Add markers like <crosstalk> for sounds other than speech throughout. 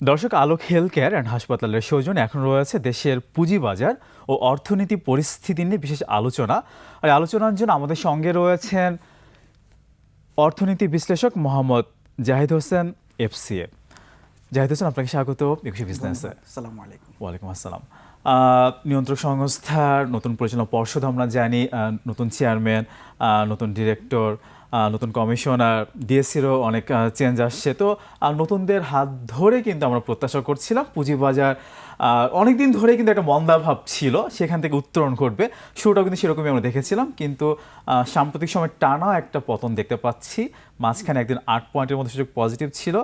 দর্শক আলোক health care and হাসপাতালের সৌজন্য এখন রয়েছে দেশের পুঁজিবাজার ও অর্থনীতি পরিস্থিতি নিয়ে বিশেষ আলোচনা। আর আলোচনার জন্য আমাদের সঙ্গে রয়েছেন অর্থনীতি বিশ্লেষক মোহাম্মদ জাহিদ হোসেন এফসিএ। জাহিদ হোসেন আপনাকে স্বাগত একুশে বিজনেসে। আসসালামু আলাইকুম। ওয়ালাইকুম আসসালাম। নিয়ন্ত্রক সংস্থার নতুন পরিচালনা পর্ষদ আমরা জানি নতুন চেয়ারম্যান নতুন ডিরেক্টর নতুন কমিশনার ডিএসসিরও অনেক চেঞ্জ আসছে। তো নতুনদের হাত ধরে কিন্তু আমরা প্রত্যাশা করছিলাম। পুঁজিবাজার অনেক দিন ধরে কিন্তু একটা মন্দাভাব ছিল, সেখান থেকে উত্তরণ ঘটবে। শুরুটাও কিন্তু সেরকমই আমরা দেখেছিলাম, কিন্তু সাম্প্রতিক সময় টানা একটা পতন দেখতে পাচ্ছি। মাঝখানে একদিন আট পয়েন্টের মধ্যে সুযোগ পজিটিভ ছিল।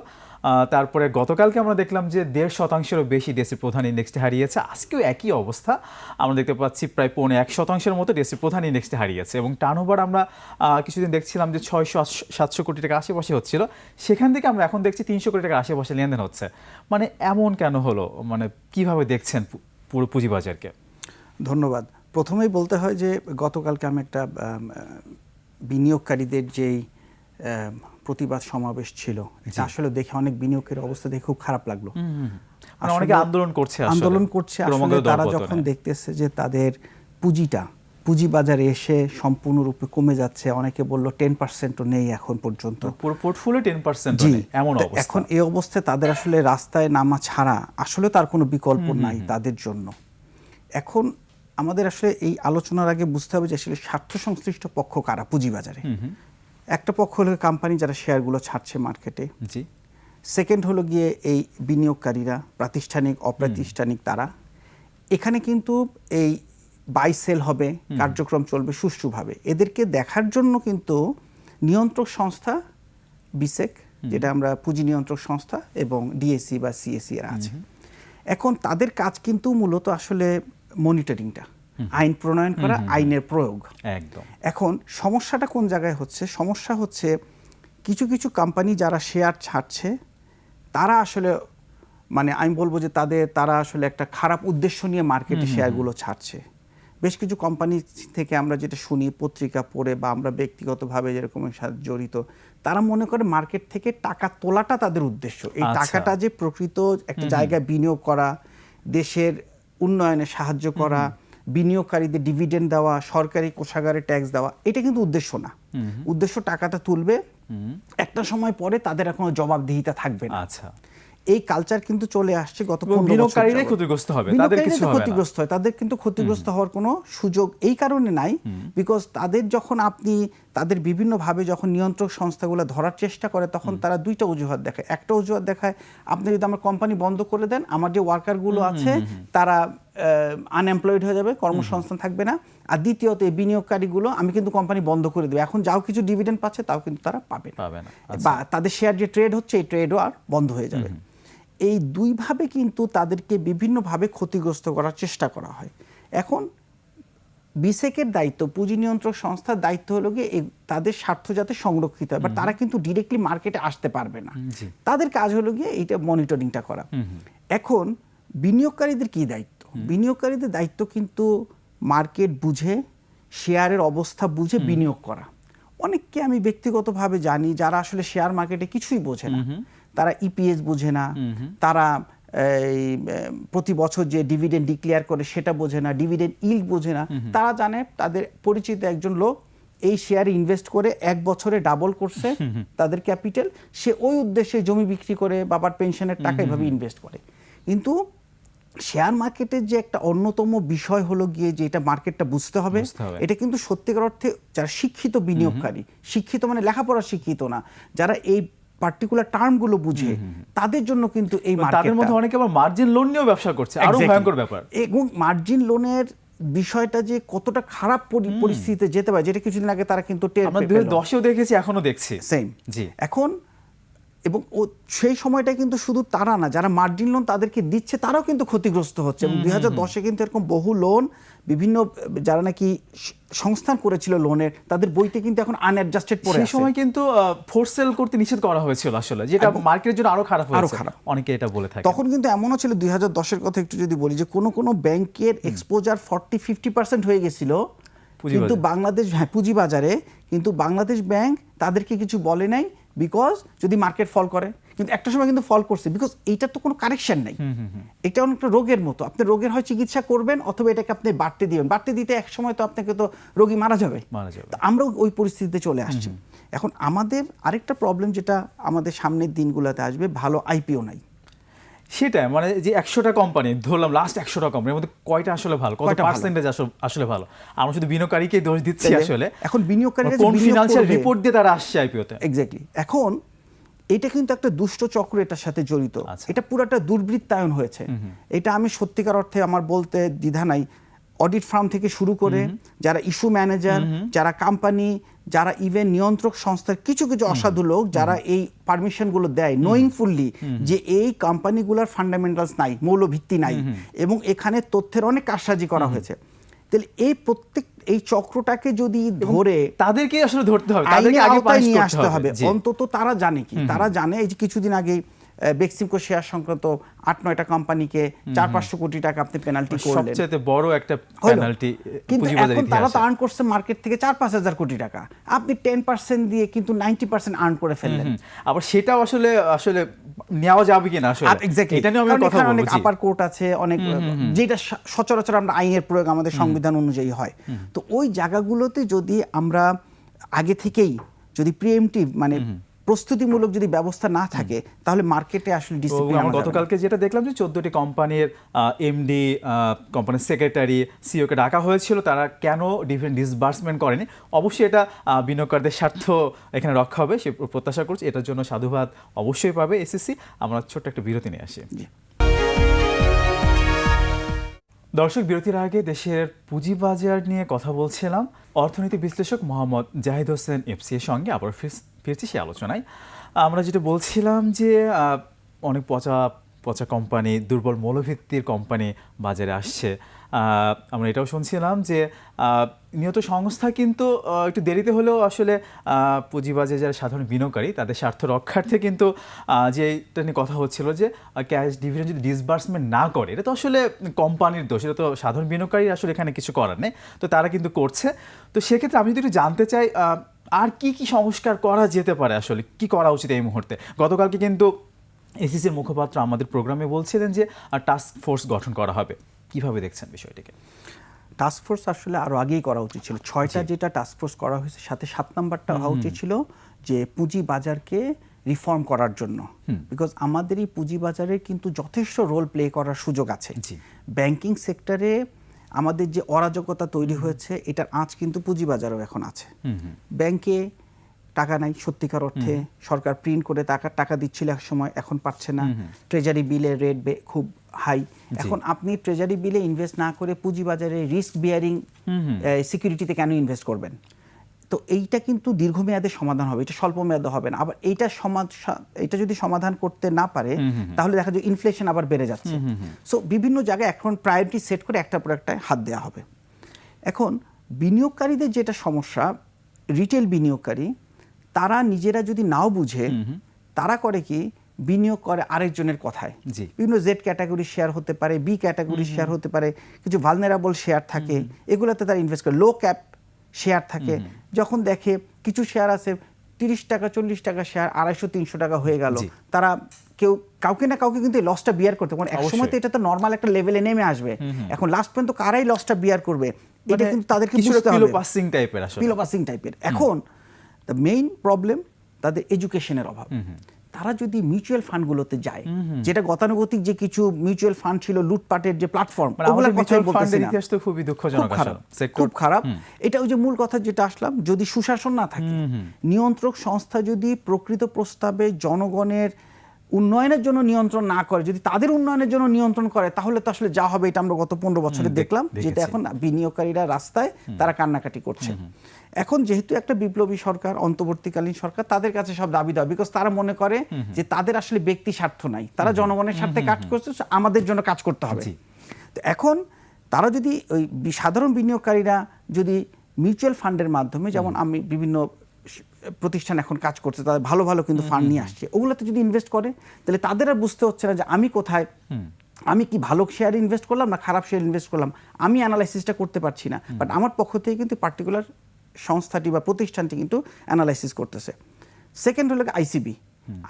তারপরে গতকালকে আমরা দেখলাম যে দেড় শতাংশেরও বেশি ডিএসসি প্রধান ইন্ডেক্সটি হারিয়েছে। আজকেও একই অবস্থা। আমরা দেখতে পাচ্ছি প্রায় পৌনে এক শতাংশের মতো ডিএসসি প্রধান ইন্ডেক্সটি হারিয়েছে এবং টার্নওভার আমরা কিছুদিন দেখছিলাম যে ছয়শো সাতশো কোটি টাকা আশেপাশে হচ্ছিল। সেখান থেকে আমরা এখন দেখছি তিনশো কোটি টাকা আশেপাশে লেনদেন হচ্ছে। মানে এমন কেন হলো? মানে কীভাবে দেখছেন পুরো পুঁজিবাজারকে? ধন্যবাদ। প্রথমেই বলতে হয় যে গতকালকে আমি একটা বিনিয়োগকারীদের যেই প্রতিবাদ সমাবেশ ছিল। এটা আসলে দেখে অনেক বিনিয়োগের অবস্থা দেখে খুব খারাপ লাগল। মানে অনেকে আন্দোলন করছে আন্দোলন করছে আসলে তারা যখন দেখতেছে যে তাদের পুঁজিটা পুঁজি বাজারে এসে সম্পূর্ণরূপে কমে যাচ্ছে অনেকে বলল টেন পার্সেন্টও নেই এখন পর্যন্ত। পুরো পোর্টফোলিও টেন পার্সেন্ট এমন এখন এই অবস্থায় তাদের আসলে রাস্তায় নামা ছাড়া আসলে তার কোনো বিকল্প নাই তাদের জন্য। এখন আমাদের আসলে এই আলোচনার আগে বুঝতে হবে যে আসলে স্বার্থ সংশ্লিষ্ট পক্ষ কারা পুঁজিবাজারে? একটা পক্ষ হলো কোম্পানি যারা শেয়ারগুলো ছাড়ছে মার্কেটে জি। সেকেন্ড হলো গিয়ে এই বিনিয়োগকারীরা প্রাতিষ্ঠানিক অপ্রাতিষ্ঠানিক তারা। এখানে কিন্তু এই বাই সেল হবে কার্যক্রম চলবে সুষ্ঠুভাবে। এদেরকে দেখার জন্য কিন্তু নিয়ন্ত্রক সংস্থা বিসেক যেটা আমরা পুঁজি নিয়ন্ত্রক সংস্থা এবং ডিএসসি বা সিএসসি এর আছে। এখন তাদের কাজ কিন্তু মূলত আসলে মনিটরিংটা আইন প্রণয়ন করা আইনের প্রয়োগ। একদম। এখন সমস্যাটা কোন জায়গায় হচ্ছে? সমস্যা হচ্ছে কিছু কিছু কোম্পানি যারা শেয়ার ছাড়ছে তারা আসলে মানে আমি বলব যে তাদের তারা আসলে একটা খারাপ উদ্দেশ্য নিয়ে মার্কেটে শেয়ারগুলো ছাড়ছে। বেশ কিছু কোম্পানি থেকে আমরা যেটা শুনি পত্রিকা পড়ে বা আমরা ব্যক্তিগতভাবে যেরকম সাথে জড়িত তারা মনে করে মার্কেট থেকে টাকা তোলাটা তাদের উদ্দেশ্য। এই আচ্ছা। টাকাটা যে প্রকৃত একটা জায়গায় বিনিয়োগ করা দেশের উন্নয়নে সাহায্য করা বিনিয়োগকারীদের ডিভিডেন্ড দেওয়া সরকারি কোষাগারে ট্যাক্স দেওয়া এটা কিন্তু উদ্দেশ্য না। উদ্দেশ্য টাকাটা তুলবে। একটা সময় পরে তাদের আর কোনো জবাবদিহিতা থাকবে না। আচ্ছা। এই কালচার কিন্তু চলে আসছে গত এবং 15 বছর বিনিয়োগকারীরাই ক্ষতিগ্রস্ত হবে, তাদের কিছু হবে ক্ষতিগ্রস্ত হয় তাদের কিন্তু ক্ষতিগ্রস্ত হওয়ার কোনো সুযোগ এই কারণে নাই বিকজ তাদের যখন আপনি তাদের বিভিন্নভাবে যখন নিয়ন্ত্রক সংস্থাগুলো ধরার চেষ্টা করে তখন তারা দুইটা অজুহাত দেখায়। একটা অজুহাত দেখায় আপনি যদি আমার কোম্পানি বন্ধ করে দেন আমার যে ওয়ার্কারগুলো আছে তারা আনএমপ্লয়েড হয়ে যাবে কর্মসংস্থান থাকবে না। আর দ্বিতীয়ত এই বিনিয়োগকারীগুলো আমি কিন্তু কোম্পানি বন্ধ করে দেবো। এখন যাও কিছু ডিভিডেন্ড পাচ্ছে তাও কিন্তু তারা পাবে না। বা তাদের শেয়ার যে ট্রেড হচ্ছে এই ট্রেডও আর বন্ধ হয়ে যাবে। এই দুইভাবে কিন্তু তাদেরকে বিভিন্নভাবে ক্ষতিগ্রস্ত করার চেষ্টা করা হয়। এখন বিসেকের দায়িত্ব পুঁজি নিয়ন্ত্রক সংস্থার দায়িত্ব হলো গিয়ে তাদের স্বার্থ যাতে সংরক্ষিত হয়। বা তারা কিন্তু ডিরেক্টলি মার্কেটে আসতে পারবে না। তাদের কাজ হলো গিয়ে এইটা মনিটরিংটা করা। এখন বিনিয়োগকারীদের কি দায়িত্ব? বিনিয়োগকারীদের দায়িত্ব কিন্তু মার্কেট বুঝে শেয়ারের অবস্থা বুঝে বিনিয়োগ করা। অনেককে আমি ব্যক্তিগতভাবে জানি যারা আসলে শেয়ার মার্কেটে কিছুই বোঝে না। তারা ইপিএস বোঝে না। তারা এই প্রতি বছর যে ডিভিডেন্ড ডিক্লেয়ার করে সেটা বোঝে না ডিভিডেন্ড ইল্ড বোঝে না। তারা জানে তাদের পরিচিত একজন লোক এই শেয়ারে ইনভেস্ট করে এক বছরে ডাবল করছে তাদের ক্যাপিটাল। সে ওই উদ্দেশ্যে জমি বিক্রি করে বাবার পেনশনের টাকা এভাবে ইনভেস্ট করে। কিন্তু শেয়ার মার্কেটের যে একটা অন্যতম বিষয় হলো গিয়ে যে এটা মার্কেটটা বুঝতে হবে। এটা কিন্তু সত্যিকার অর্থে যারা শিক্ষিত বিনিয়োগকারী শিক্ষিত মানে লেখাপড়া শিক্ষিত না যারা এই পার্টিকুলার টার্মগুলো বুঝে তাদের জন্য কিন্তু এই মার্কেটের তাদের মধ্যে অনেকে আবার মার্জিন লোন নিয়েও ব্যবসা করছে। আরও ভয়ঙ্কর ব্যাপার। এবং মার্জিন লোনের বিষয়টা যে কতটা খারাপ পরি- পরিস্থিতিতে যেতে পারে যেটা কিছুদিন আগে তারা কিন্তু টের আমরা পেল। দুই হাজার দশেও দেখেছি এখনও দেখছি। সেম জি। এখন এবং ও সেই সময়টা কিন্তু শুধু তারা না যারা মার্জিন লোন তাদেরকে দিচ্ছে তারাও কিন্তু ক্ষতিগ্রস্ত হচ্ছে। এবং দুই হাজার দশে কিন্তু এরকম বহু লোন বিভিন্ন যারা নাকি সংস্থান করেছিল লোনের তাদের বইতে কিন্তু এখন আনঅ্যাডজাস্টেড পড়ে সেই সময় কিন্তু ফোর্স সেল করতে নিষেধ করা হয়েছিল আসলে যেটা মার্কেটের জন্য আরও খারাপ হয়েছে। খারাপ। অনেকে এটা বলে থাকে তখন কিন্তু এমনও ছিল দুই হাজার দশের কথা একটু যদি বলি যে কোনো কোনো ব্যাংকের এক্সপোজার ফর্টি ফিফটি পার্সেন্ট হয়ে গেছিল। কিন্তু বাংলাদেশ হ্যাঁ পুঁজিবাজারে কিন্তু বাংলাদেশ ব্যাংক তাদেরকে কিছু বলে নাই। বিকজ যদি মার্কেট ফল করে কিন্তু একটা সময় কিন্তু ফল করছে বিকজ এইটার তো কোনো কারেকশন নাই। এটা অনেকটা রোগের মতো। আপনি রোগের হয় চিকিৎসা করবেন অথবা এটাকে আপনি বাড়তে দিবেন। বাড়তে দিতে এক সময় তো আপনাকে তো রোগী মারা যাবে। তো আমরাও ওই পরিস্থিতিতে চলে আসছি। এখন আমাদের আরেকটা প্রবলেম যেটা আমাদের সামনের দিনগুলোতে আসবে ভালো আইপিও নাই। সেটাই মানে যে একশোটা কোম্পানি ধরলাম লাস্ট একশোটা কোম্পানির মধ্যে কয়টা আসলে ভালো? কত কয়টা পার্সেন্টেজ আসলে ভালো? আমরা শুধু বিনিয়োগকারীকে দোষ দিচ্ছি আসলে। এখন বিনিয়োগকারীরা কোন ফিনান্সিয়াল রিপোর্ট দিয়ে তারা আসছে আইপিওতে এক্স্যাক্টলি এখন এটা কিন্তু একটা দুষ্ট চক্র এটার সাথে জড়িত। আচ্ছা। এটা পুরোটা দুর্বৃত্তায়ন হয়েছে। এটা আমি সত্যিকার অর্থে আমার বলতে দ্বিধা নাই। অডিট ফার্ম থেকে শুরু করে যারা ইস্যু ম্যানেজার যারা কোম্পানি যারা ইভেন নিয়ন্ত্রক সংস্থার কিছু কিছু অসাধু লোক যারা এই পারমিশনগুলো দেয় নোয়িং ফুললি যে এই কোম্পানিগুলোর ফান্ডামেন্টালস নাই মৌলভিত্তি নাই এবং এখানে তথ্যের অনেক কারসাজি করা হয়েছে। তাহলে এই প্রত্যেক এই চক্রটাকে যদি ধরে তাদেরকে আসলে ধরতে হবে তাদেরকে আগে নিয়ে আসতে হবে। অন্তত তারা জানে কি তারা জানে এই যে কিছুদিন আগে বেক্সিমকো শেয়ার সংক্রান্ত আট নয়টা কোম্পানিকে চার পাঁচশো কোটি টাকা আপনি পেনাল্টি করলেন। সবচেয়ে বড় একটা পেনাল্টি কিন্তু এখন তারা তো আর্ন করছে মার্কেট থেকে চার পাঁচ হাজার কোটি টাকা। আপনি টেন পার্সেন্ট দিয়ে কিন্তু নাইনটি পার্সেন্ট আর্ন করে ফেললেন। আবার সেটাও আসলে আসলে নেওয়া যাবে কিনা আসলে? এক্স্যাক্টলি এটা নিয়ে আমি কথা বলব অনেক আপার কোর্ট আছে অনেক যেটা সচরাচর আমরা আইনের প্রয়োগ আমাদের সংবিধান অনুযায়ী হয়। তো ওই জায়গাগুলোতে যদি আমরা আগে থেকেই যদি প্রিএমটিভ মানে প্রস্তুতিমূলক যদি ব্যবস্থা না থাকে তাহলে মার্কেটে আসলে ডিসিপ্লিন গতকালকে যেটা দেখলাম যে চোদ্দটি কোম্পানির এমডি কোম্পানির সেক্রেটারি সিওকে ডাকা হয়েছিল তারা কেন ডিফারেন্ট ডিসবার্সমেন্ট করেনি? অবশ্যই এটা বিনিয়োগকারীদের স্বার্থ এখানে রক্ষা হবে সে প্রত্যাশা করছি এটার জন্য সাধুবাদ অবশ্যই পাবে এসএসসি আমরা ছোট্ট একটা বিরতি নিয়ে আসি। দর্শক বিরতির আগে দেশের পুঁজিবাজার নিয়ে কথা বলছিলাম। অর্থনীতি বিশ্লেষক মোহাম্মদ জাহিদ হোসেন এফসি এর সঙ্গে আবার ফির- ফিরছি সে আলোচনায়। আমরা যেটা বলছিলাম যে অনেক পচা পচা কোম্পানি দুর্বল মৌলভিত্তির কোম্পানি বাজারে আসছে। আমরা এটাও শুনছিলাম যে নিয়ত সংস্থা কিন্তু একটু দেরিতে হলেও আসলে আহ, পুঁজিবাজারে যারা সাধারণ বিনিয়োগকারী তাদের স্বার্থ রক্ষার্থে কিন্তু যে এটা নিয়ে কথা হচ্ছিল যে ক্যাশ ডিভিডেন্ড যদি ডিসবার্সমেন্ট না করে এটা তো আসলে কোম্পানির দোষ এটা তো সাধারণ বিনিয়োগকারী আসলে এখানে কিছু করার নেই। তো তারা কিন্তু করছে। তো সেক্ষেত্রে আমি যদি একটু জানতে চাই আর কি কি সংস্কার করা যেতে পারে আসলে? কি করা উচিত এই মুহূর্তে? গতকালকে কিন্তু এসিসির মুখপাত্র আমাদের প্রোগ্রামে বলছিলেন যে টাস্ক ফোর্স গঠন করা হবে। কীভাবে দেখছেন বিষয়টিকে? টাস্ক ফোর্স আসলে আরও আগেই করা উচিত ছিল। ছয়টা যেটা টাস্ক ফোর্স করা হয়েছে সাথে সাত নাম্বারটা হওয়া উচিত ছিল যে পুঁজি বাজারকে রিফর্ম করার জন্য। বিকজ আমাদের এই পুঁজি বাজারে কিন্তু যথেষ্ট রোল প্লে করার সুযোগ আছে। ব্যাংকিং সেক্টরে আমাদের যে অরাজকতা তৈরি হয়েছে এটার আঁচ কিন্তু পুঁজিবাজারও এখন আছে। ব্যাংকে টাকা নাই সত্যিকার অর্থে সরকার প্রিন্ট করে টাকা টাকা দিচ্ছিল এক সময় এখন পাচ্ছে না। ট্রেজারি বিলের রেট খুব হাই এখন আপনি ট্রেজারি বিলে ইনভেস্ট না করে পুঁজিবাজারে রিস্ক বিয়ারিং সিকিউরিটিতে কেন ইনভেস্ট করবেন? তো এইটা কিন্তু দীর্ঘমেয়াদে সমাধান হবে এটা স্বল্প মেয়াদে হবে না। আবার এইটা সমাধান এটা যদি সমাধান করতে না পারে তাহলে দেখা যায় ইনফ্লেশন আবার বেড়ে যাচ্ছে। সো বিভিন্ন জায়গায় এখন প্রায়োরিটি সেট করে একটা পর একটা হাত দেওয়া হবে। এখন বিনিয়োগকারীদের যেটা সমস্যা রিটেল বিনিয়োগকারী তারা নিজেরা যদি নাও বুঝে তারা করে কি? বিনিয়োগ করে আরেকজনের কথায়। বিভিন্ন জেড ক্যাটাগরি শেয়ার হতে পারে বি ক্যাটাগরি শেয়ার হতে পারে কিছু ভালনারেবল শেয়ার থাকে এগুলোতে তারা ইনভেস্ট করে। লো ক্যাপ শেয়ার থাকে। যখন দেখে কিছু শেয়ার আছে তিরিশ টাকা চল্লিশ টাকা শেয়ার আড়াইশো তিনশো টাকা হয়ে গেল। তারা কেউ কাউকে না কাউকে কিন্তু লসটা বিয়ার করতে পারে এক সময় তো এটা তো নর্মাল একটা লেভেলে নেমে আসবে। এখন লাস্ট পর্যন্ত কারাই লসটা বিয়ার করবে? এটা কিন্তু তাদেরকে বুঝতে হবে। পাসিং টাইপের আসলে। পিলো পাসিং টাইপের এখন দ্য মেইন প্রবলেম তাদের এডুকেশনের অভাব। তারা যদি মিউচুয়াল ফান্ডগুলোতে যায় যেটা গতানুগতিক যে কিছু মিউচুয়াল ফান্ড ছিল লুটপাটের যে প্ল্যাটফর্ম মানে ইতিহাস তো খুবই খুব দুঃখজনক খুব খারাপ। এটা ওই যে মূল কথা যেটা আসলাম যদি সুশাসন না থাকে নিয়ন্ত্রক সংস্থা যদি প্রকৃত প্রস্তাবে জনগণের উন্নয়নের জন্য নিয়ন্ত্রণ না করে যদি তাদের উন্নয়নের জন্য নিয়ন্ত্রণ করে তাহলে তো আসলে যা হবে এটা আমরা গত পনেরো বছরে দেখলাম যেটা এখন বিনিয়োগকারীরা রাস্তায় তারা কান্নাকাটি করছে। এখন যেহেতু একটা বিপ্লবী সরকার অন্তর্বর্তীকালীন সরকার তাদের কাছে সব দাবি দেওয়া বিকজ তারা মনে করে যে তাদের আসলে ব্যক্তি স্বার্থ নাই। তারা জনগণের স্বার্থে কাজ করছে আমাদের জন্য কাজ করতে হবে। তো এখন তারা যদি ওই সাধারণ বিনিয়োগকারীরা যদি মিউচুয়াল ফান্ডের মাধ্যমে যেমন আমি বিভিন্ন প্রতিষ্ঠান এখন কাজ করছে তাদের ভালো ভালো কিন্তু ফান্ড নিয়ে আসছে ওগুলোতে যদি ইনভেস্ট করে তাহলে তাদের আর বুঝতে হচ্ছে না যে আমি কোথায় আমি কি ভালো শেয়ার ইনভেস্ট করলাম না খারাপ শেয়ার ইনভেস্ট করলাম আমি অ্যানালাইসিসটা করতে পারছি না। বাট আমার পক্ষ থেকে কিন্তু পার্টিকুলার সংস্থাটি বা প্রতিষ্ঠানটি কিন্তু অ্যানালাইসিস করতেছে। সেকেন্ড হলো আইসিবি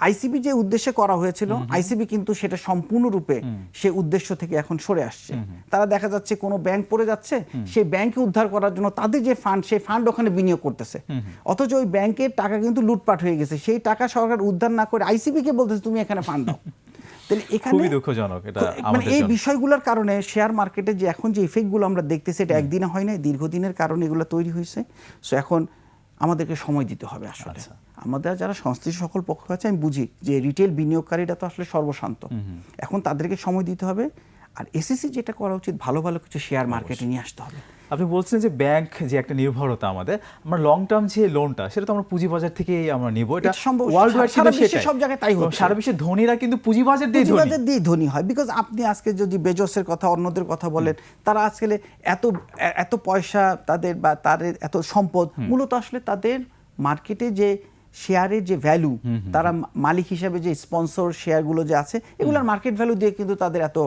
আইসিবি যে উদ্দেশ্যে করা হয়েছিল আইসিবি কিন্তু সেটা সম্পূর্ণরূপে সে উদ্দেশ্য থেকে এখন সরে আসছে। তারা দেখা যাচ্ছে কোনো ব্যাংক পড়ে যাচ্ছে সেই ব্যাংকে উদ্ধার করার জন্য তাদের যে ফান্ড সেই ফান্ড ওখানে বিনিয়োগ করতেছে। অথচ ওই ব্যাংকের টাকা কিন্তু লুটপাট হয়ে গেছে। সেই টাকা সরকার উদ্ধার না করে আইসিবি কে বলতেছে তুমি এখানে ফান্ড দাও। <laughs> তাহলে এখানে খুবই দুঃখজনক এটা মানে এই বিষয়গুলোর কারণে শেয়ার মার্কেটে যে এখন যে ইফেক্টগুলো আমরা দেখতেছি এটা একদিনে হয় না দীর্ঘদিনের কারণে এগুলো তৈরি হয়েছে। সো এখন আমাদেরকে সময় দিতে হবে আসলে। আচ্ছা। আমাদের যারা সংশ্লিষ্ট সকল পক্ষ আছে আমি বুঝি যে রিটেল বিনিয়োগকারীরা তো আসলে সর্বশান্ত। এখন তাদেরকে সময় দিতে হবে। আর এসএসসি যেটা করা উচিত ভালো ভালো কিছু শেয়ার মার্কেটে নিয়ে আসতে হবে। আপনি বলছেন যে ব্যাংক যে একটা নির্ভরতা আমাদের আমরা লং টার্ম যে লোনটা সেটা তো আমরা পুঁজিবাজার থেকেই আমরা নিব। এটা সম্ভব। ওয়ার্ল্ড ওয়াইড সারা বিশ্বে সব জায়গায় তাই হচ্ছে। সারা বিশ্বের ধনীরা কিন্তু পুঁজিবাজার দিয়ে ধনী। পুঁজিবাজার দিয়ে ধনী হয়। বিকজ আপনি আজকে যদি বেজসের কথা অন্যদের কথা বলেন তারা আজকে এত এত পয়সা তাদের বা তাদের এত সম্পদ মূলত আসলে তাদের মার্কেটে যে শেয়ারের যে ভ্যালু তারা মালিক হিসাবে যে স্পন্সর শেয়ারগুলো যে আছে এগুলোর মার্কেট ভ্যালু দিয়ে কিন্তু তাদের এত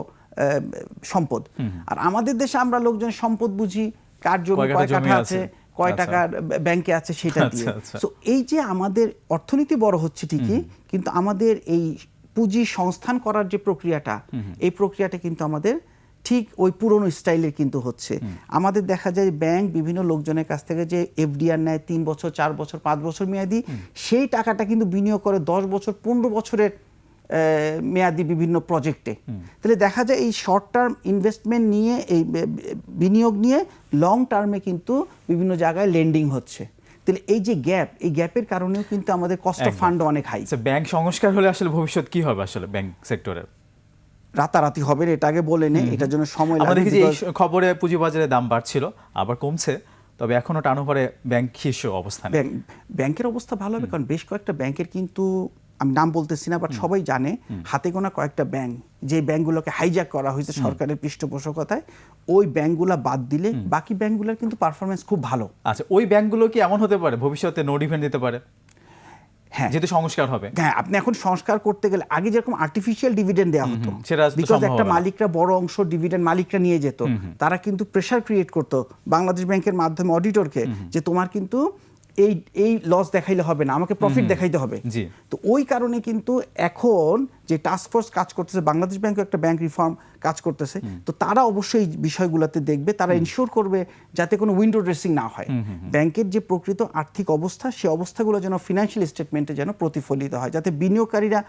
সম্পদ। আর আমাদের দেশে আমরা লোকজন সম্পদ বুঝি কার জমি কয় কাঠা আছে। কয় আচ্ছা। টাকার ব্যাংকে আছে সেটা দিয়ে। আচ্ছা, আচ্ছা। এই যে আমাদের অর্থনীতি বড় হচ্ছে ঠিকই কিন্তু আমাদের এই পুঁজি সংস্থান করার যে প্রক্রিয়াটা এই প্রক্রিয়াটা কিন্তু আমাদের ঠিক ওই পুরনো স্টাইলের কিন্তু হচ্ছে। আমাদের দেখা যায় ব্যাংক বিভিন্ন লোকজনের কাছ থেকে যে এফডিআর নেয় তিন বছর চার বছর পাঁচ বছর মেয়াদি সেই টাকাটা কিন্তু বিনিয়োগ করে দশ বছর পনেরো বছরের মেয়াদি বিভিন্ন প্রজেক্টে তাহলে দেখা যায় এই শর্ট টার্ম ইনভেস্টমেন্ট নিয়ে এই বিনিয়োগ নিয়ে লং টার্মে কিন্তু বিভিন্ন জায়গায় লেন্ডিং হচ্ছে। তাহলে এই যে গ্যাপ এই গ্যাপের কারণেও কিন্তু আমাদের কস্ট অফ ফান্ড অনেক হাই আচ্ছা ব্যাংক সংস্কার হলে আসলে ভবিষ্যৎ কি হবে আসলে ব্যাংক সেক্টরের রাতারাতি হবে না, এটা আগে বলে নেই এটার জন্য সময় আমরা লাগে দেখি এই খবরে পুঁজিবাজারে দাম বাড়ছিল আবার কমছে তবে এখনও টার্নওভারে ব্যাংক শীর্ষ অবস্থানে। ব্যাংক ব্যাংকের অবস্থা ভালো হবে কারণ বেশ কয়েকটা ব্যাংকের কিন্তু আমি নাম বলতেছি না বাট সবাই জানে হাতে গোনা কয়েকটা ব্যাংক যে ব্যাংকগুলোকে হাইজ্যাক করা হয়েছে সরকারের পৃষ্ঠপোষকতায় ওই ব্যাংকগুলা বাদ দিলে বাকি ব্যাংকগুলোর কিন্তু পারফরমেন্স খুব ভালো। আচ্ছা ওই ব্যাংকগুলো কি এমন হতে পারে? ভবিষ্যতে নো ডিফেন্ড দিতে পারে? হ্যাঁ। যেহেতু সংস্কার হবে। হ্যাঁ আপনি এখন সংস্কার করতে গেলে আগে যেরকম আর্টিফিশিয়াল ডিভিডেন্ড দেওয়া হতো বিকজ একটা মালিকরা বড় অংশ ডিভিডেন্ড মালিকরা নিয়ে যেত তারা কিন্তু প্রেসার ক্রিয়েট করতো বাংলাদেশ ব্যাংকের মাধ্যমে অডিটরকে যে তোমার কিন্তু এই এই লস দেখাইলে হবে না আমাকে প্রফিট দেখাইতে হবে। তো ওই কারণে কিন্তু এখন যে টাস্ক ফোর্স কাজ করতেছে বাংলাদেশ ব্যাংকে একটা ব্যাংক রিফর্ম কাজ করতেছে। তো তারা অবশ্যই বিষয়গুলোতে দেখবে তারা ইনশিওর করবে যাতে কোনো উইন্ডো ড্রেসিং না হয়। ব্যাংকের যে প্রকৃত আর্থিক অবস্থা সেই অবস্থাগুলো যেন ফিনান্সিয়াল স্টেটমেন্টে যেন প্রতিফলিত হয় যাতে বিনিয়োগকারীরা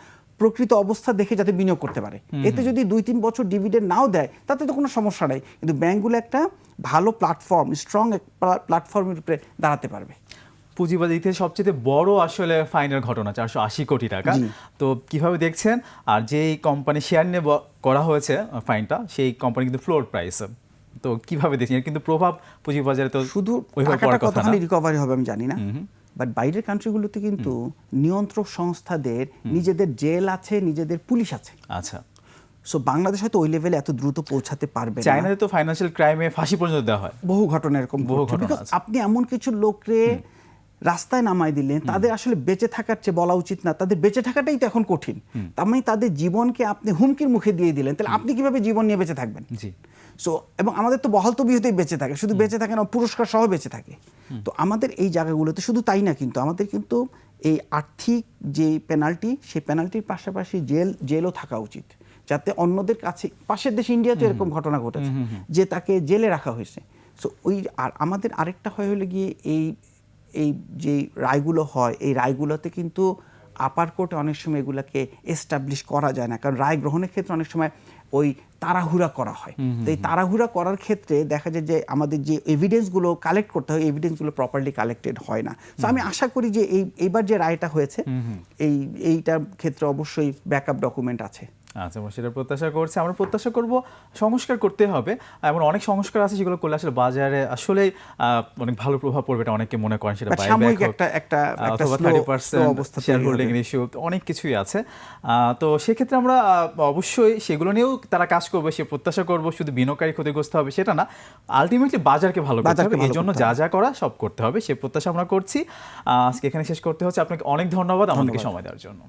প্রকৃত অবস্থা দেখে যাতে বিনিয়োগ করতে পারে। এতে যদি দুই তিন বছর ডিভিডেন্ড নাও দেয় তাতে তো কোনো সমস্যা নাই। কিন্তু ব্যাংকগুলো একটা ভালো প্ল্যাটফর্ম স্ট্রং প্ল্যাটফর্মের উপরে দাঁড়াতে পারবে। পুঁজিবাজার ইতিহাসে সবচেয়ে বড় আসলে ফাইনের ঘটনা চারশো আশি কোটি টাকা। তো কীভাবে দেখছেন? আর যেই কোম্পানি শেয়ার নিয়ে করা হয়েছে ফাইনটা সেই কোম্পানি কিন্তু ফ্লোর প্রাইস তো কীভাবে দেখছেন? কিন্তু প্রভাব পুঁজিবাজারে তো শুধু কতখানি রিকভারি হবে আমি জানি না। বাট বাইরের কান্ট্রিগুলোতে কিন্তু নিয়ন্ত্রক সংস্থাদের নিজেদের জেল আছে নিজেদের পুলিশ আছে। আচ্ছা। সো বাংলাদেশ হয়তো ওই লেভেলে এত দ্রুত পৌঁছাতে পারবে চায়নাতে তো ফাইন্যান্সিয়াল ক্রাইমে ফাঁসি পর্যন্ত দেওয়া হয়। বহু ঘটনা এরকম বহু ঘটনা আপনি এমন কিছু লোকরে রাস্তায় নামাই দিলেন তাদের আসলে বেঁচে থাকার চেয়ে বলা উচিত না। তাদের বেঁচে থাকাটাই তো এখন কঠিন। তার মানে তাদের জীবনকে আপনি হুমকির মুখে দিয়ে দিলেন। তাহলে আপনি কীভাবে জীবন নিয়ে বেঁচে থাকবেন? সো এবং আমাদের তো বহাল তবিয়তেই বেঁচে থাকে। শুধু বেঁচে থাকে না পুরস্কার সহ বেঁচে থাকে। তো আমাদের এই জায়গাগুলোতে শুধু তাই না কিন্তু আমাদের কিন্তু এই আর্থিক যে পেনাল্টি সেই পেনাল্টির পাশাপাশি জেল জেলও থাকা উচিত। যাতে অন্যদের কাছে পাশের দেশ ইন্ডিয়াতে এরকম ঘটনা ঘটেছে যে তাকে জেলে রাখা হয়েছে। সো ওই আর আমাদের আরেকটা হয় হলে গিয়ে এই এই যে রায়গুলো হয় এই রায়গুলোতে কিন্তু আপার কোর্টে অনেক সময় এগুলাকে এস্টাবলিশ করা যায় না। কারণ রায় গ্রহণের ক্ষেত্রে অনেক সময় ওই তাড়াহুড়া করা হয়। তো এই তাড়াহুড়া করার ক্ষেত্রে দেখা যায় যে আমাদের যে এভিডেন্সগুলো কালেক্ট করতে হয় এভিডেন্সগুলো প্রপারলি কালেক্টেড হয় না। তো আমি আশা করি যে এই এইবার যে রায়টা হয়েছে এই এইটার ক্ষেত্রে অবশ্যই ব্যাকআপ ডকুমেন্ট আছে। আচ্ছা আমরা সেটা প্রত্যাশা করছি। আমরা প্রত্যাশা করব সংস্কার করতে হবে এমন অনেক সংস্কার আছে যেগুলো করলে আসলে বাজারে আসলে অনেক ভালো প্রভাব পড়বে এটা অনেকে মনে করেন সেটা সাময়িক একটা- একটা- অথবা thirty percent share holding. Ratio অনেক কিছুই আছে। তো সেক্ষেত্রে আমরা অবশ্যই সেগুলো নিয়েও তারা কাজ করবে সে প্রত্যাশা করব শুধু বিনিয়োগকারী ক্ষতিগ্রস্ত হবে সেটা না আলটিমেটলি বাজারকে ভালো করতে হবে এই জন্য যা যা করা সব করতে হবে সে প্রত্যাশা আমরা করছি। আজকে এখানে শেষ করতে হচ্ছে আপনাকে অনেক ধন্যবাদ আমাদেরকে সময় দেওয়ার জন্য।